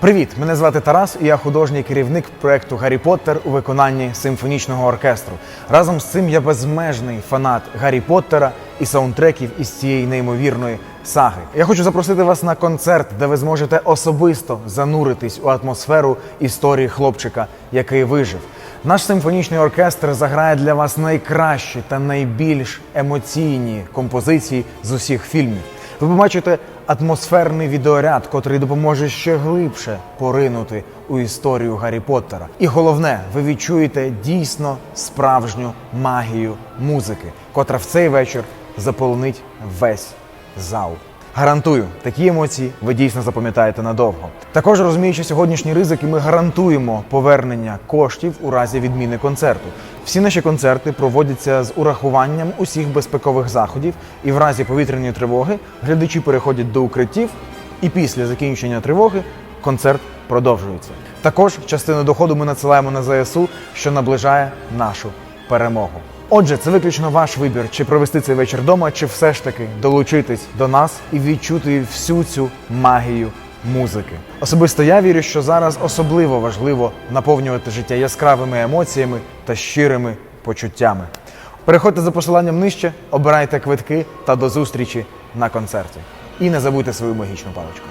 Привіт! Мене звати Тарас, і я художній керівник проекту Гаррі Поттер у виконанні симфонічного оркестру. Разом з цим я безмежний фанат Гаррі Поттера і саундтреків із цієї неймовірної саги. Я хочу запросити вас на концерт, де ви зможете особисто зануритись у атмосферу історії хлопчика, який вижив. Наш симфонічний оркестр заграє для вас найкращі та найбільш емоційні композиції з усіх фільмів. Ви побачите атмосферний відеоряд, котрий допоможе ще глибше поринути у історію Гаррі Поттера. І головне, ви відчуєте дійсно справжню магію музики, котра в цей вечір заполонить весь зал. Гарантую, такі емоції ви дійсно запам'ятаєте надовго. Також розуміючи сьогоднішні ризики, ми гарантуємо повернення коштів у разі відміни концерту. Всі наші концерти проводяться з урахуванням усіх безпекових заходів, і в разі повітряної тривоги глядачі переходять до укриттів, і після закінчення тривоги концерт продовжується. Також частину доходу ми надсилаємо на ЗСУ, що наближає нашу перемогу. Отже, це виключно ваш вибір, чи провести цей вечір вдома, чи все ж таки долучитись до нас і відчути всю цю магію музики. Особисто я вірю, що зараз особливо важливо наповнювати життя яскравими емоціями та щирими почуттями. Переходьте за посиланням нижче, обирайте квитки та до зустрічі на концерті. І не забудьте свою магічну паличку.